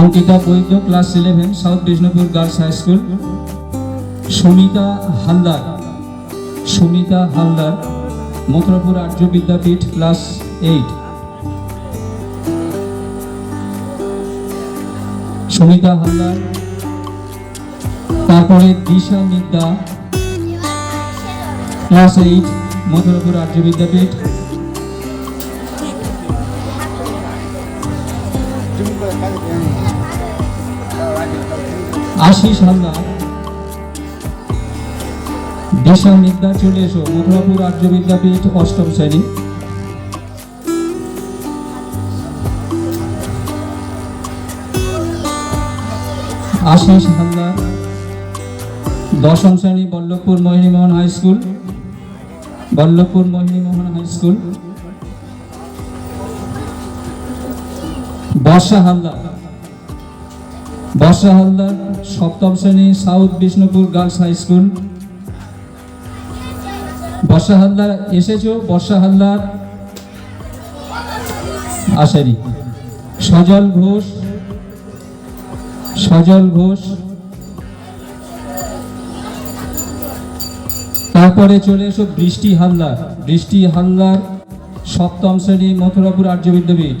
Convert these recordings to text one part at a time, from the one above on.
Ankita Baidya class eleven south Bishnupur girls high school. Sumita Haldar Sumita Haldar, Mathurapur Arya Vidyapith, class eight Sumita Haldar, তারপরে Disha Midya, class eight Mathurapur Arya Vidyapith. Ashis Haldar. Disha Midya চলে এসো। মথুরাপুর আর্য বিদ্যাপীঠ অষ্টম শ্রেণি। আশিস হালদার, দশম শ্রেণি, Ballabhpur Mohinimohan High School. Ballabhpur Mohinimohan High School. Barsha Halder. Barsha Halder সপ্তম শ্রেণি South Bishnupur Girls High School. Barsha Halder এসেছ? বর্ষা হালদার আসেনি। সজল ঘোষ সজল ঘোষ। তারপরে চলে এসো বৃষ্টি হালদার। বৃষ্টি হালদার সপ্তম শ্রেণি মথুরাপুর আর্য বিদ্যাপীঠ।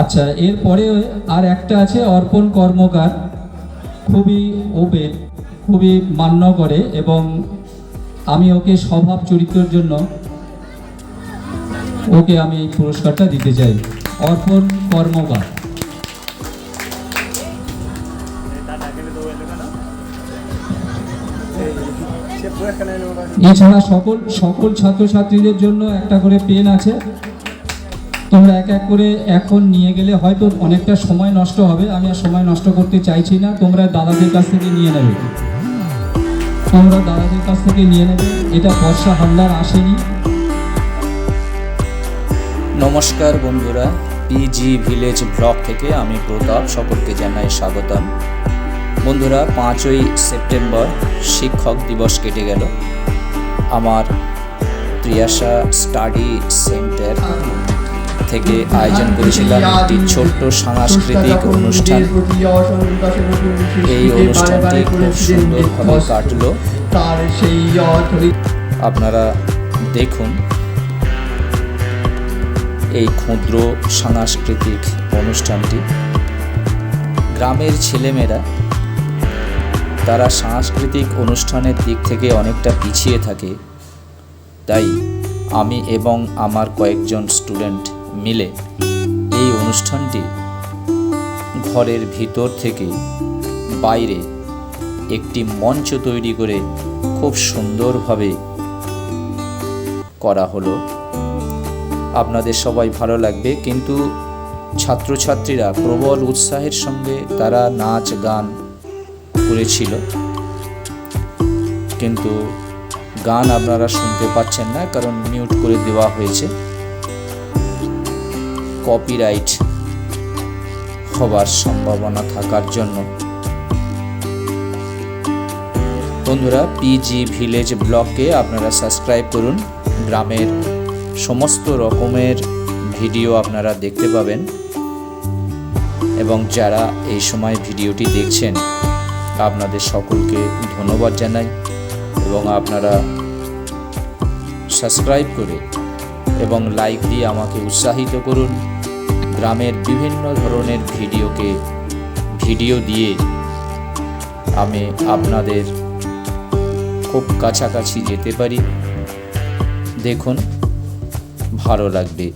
আচ্ছা এরপরে আর একটা আছে অর্পণ কর্মকার। খুবই ওপেন, খুবই মান্য করে এবং আমি ওকে স্বভাব চরিত্রের জন্য ওকে আমি এই পুরস্কারটা দিতে চাই। অর্পণ কর্মকার। এছাড়া সকল সকল ছাত্রছাত্রীদের জন্য একটা করে পেন আছে। তোমরা এক এক করে এখন নিয়ে গেলে হয়তো অনেকটা সময় নষ্ট হবে। আমি আর সময় নষ্ট করতে চাইছি না। তোমরা দাদাদের কাছ থেকে নিয়ে নেবে। তোমরা দাদাদের কাছ থেকে নিয়ে নেবে। এটা বর্ষা হামলার আসেনি। নমস্কার বন্ধুরা পিজি ভিলেজ ব্লগ থেকে আমি প্রতাপ। সকলকে জানাই স্বাগতম। বন্ধুরা, পাঁচই সেপ্টেম্বর শিক্ষক দিবস কেটে গেল। আমার ত্রিয়াশা স্টাডি সেন্টার থেকে আয়োজন করেছিলাম একটি ছোট্ট সাংস্কৃতিক অনুষ্ঠান। এই অনুষ্ঠানটি খুব সুন্দরভাবে কাটলো। আপনারা দেখুন, এই ক্ষুদ্র সাংস্কৃতিক অনুষ্ঠানটি। গ্রামের ছেলেমেয়েরা তারা সাংস্কৃতিক অনুষ্ঠানের দিক থেকে অনেকটা পিছিয়ে থাকে। তাই আমি এবং আমার কয়েকজন স্টুডেন্ট মিলে এই অনুষ্ঠানটি ঘরের ভিতর থেকে বাইরে একটি মঞ্চ তৈরি করে খুব সুন্দরভাবে করা হলো। আপনাদের সবাই ভালো লাগবে, কিন্তু ছাত্রছাত্রীরা প্রবল উৎসাহের সঙ্গে তারা নাচ, গান করেছিল। কিন্তু গান আপনারা শুনতে পাচ্ছেন না, কারণ মিউট করে দেওয়া হয়েছে। কপিরাইট হবার সম্ভাবনা থাকার জন্য। বন্ধুরা পিজি ভিলেজ ব্লকে আপনারা সাবস্ক্রাইব করুন। গ্রামের সমস্ত রকমের ভিডিও আপনারা দেখতে পাবেন। এবং যারা এই সময় ভিডিওটি দেখছেন আপনাদের সকলকে ধন্যবাদ জানাই এবং আপনারা সাবস্ক্রাইব করে এবং লাইক দিয়ে আমাকে উৎসাহিত করুন। গ্রামের বিভিন্ন ধরনের ভিডিওকে, ভিডিও দিয়ে আমি আপনাদের খুব কাছাকাছি যেতে পারি। দেখুন, ভালো লাগবে।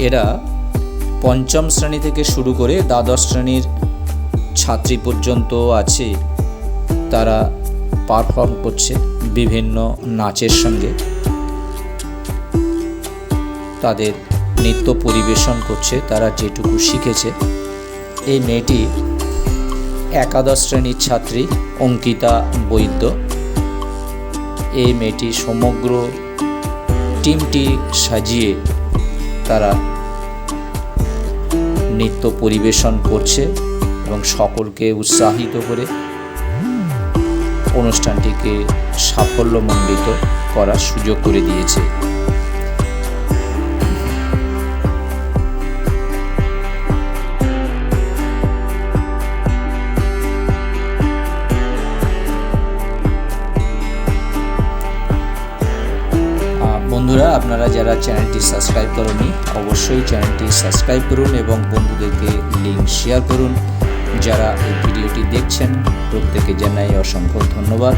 এরা পঞ্চম শ্রেণি থেকে শুরু করে দ্বাদশ শ্রেণির ছাত্রী পর্যন্ত আছে। তারা পারফর্ম করছে বিভিন্ন নাচের সঙ্গে। তাদের নৃত্য পরিবেশন করছে, তারা যেটুকু শিখেছে। এই মেয়েটি একাদশ শ্রেণির ছাত্রী অঙ্কিতা বৈদ্য। এই মেয়েটি সমগ্র টিমটি সাজিয়ে তারা নৃত্য পরিবেশন করছে এবং সকলকে উৎসাহিত করে অনুষ্ঠানটিকে সাফল্যমণ্ডিত করার সুযোগ করে দিয়েছে। আপনারা যারা চ্যানেলটি সাবস্ক্রাইব করেননি, অবশ্যই চ্যানেলটি সাবস্ক্রাইব করুন এবং বন্ধুদেরকে লিঙ্ক শেয়ার করুন। যারা এই ভিডিওটি দেখছেন, প্রত্যেকে জানাই অসংখ্য ধন্যবাদ।